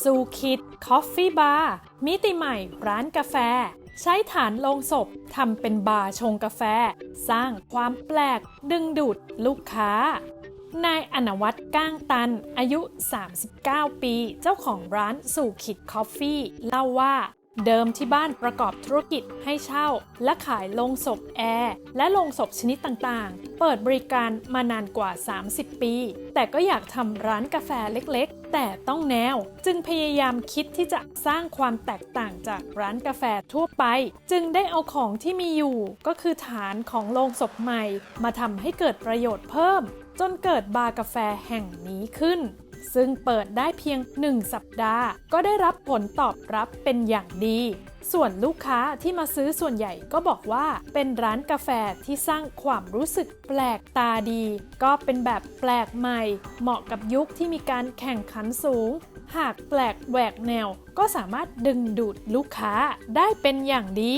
ซูคิดคอฟฟี่บาร์มิติใหม่ร้านกาแฟ ใช้ฐานโลงศพทำเป็นบาร์ชงกาแฟ สร้างความแปลกดึงดูดลูกค้านายอนวัตก้างตัน อายุ 39 ปี เจ้าของร้านสู่ขิดคอฟฟี่ เล่าว่า เดิมที่บ้านประกอบธุรกิจให้เช่า และขายโลงศพแอร์ และโลงศพชนิดต่างๆ เปิดบริการมานานกว่า 30 ปี แต่ก็อยากทำร้านกาแฟเล็กๆ แต่ต้องแนว จึงพยายามคิดที่จะสร้างความแตกต่างจากร้านกาแฟทั่วไป จึงได้เอาของที่มีอยู่ ก็คือฐานของโลงศพใหม่ มาทำให้เกิดประโยชน์เพิ่ม จนเกิดบาร์กาแฟแห่งนี้ขึ้น ซึ่งเปิดได้เพียง 1 สัปดาห์ ก็ได้รับผลตอบรับเป็นอย่างดี ส่วนลูกค้าที่มาซื้อส่วนใหญ่ก็บอกว่าเป็นร้านกาแฟที่สร้างความรู้สึกแปลกตาดี ก็เป็นแบบแปลกใหม่ เหมาะกับยุคที่มีการแข่งขันสูง หากแปลกแหวกแนว ก็สามารถดึงดูดลูกค้าได้เป็นอย่างดี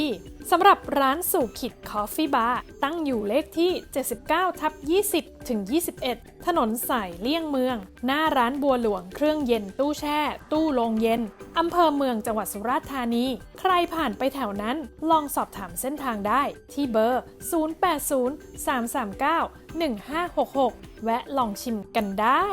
สำหรับร้านสู่ขิดคอฟฟี่บาร์ตั้งอยู่เลขที่ 79 ทับ 20 ถึง 21 ถนนสายเลี่ยงเมือง หน้าร้านบัวหลวงเครื่องเย็นตู้แช่ ตู้โรงเย็น อำเภอเมืองจังหวัดสุราษฎร์ธานี ใครผ่านไปแถวนั้นลองสอบถามเส้นทางได้ ที่เบอร์ 080 339 1566 แวะลองชิมกันได้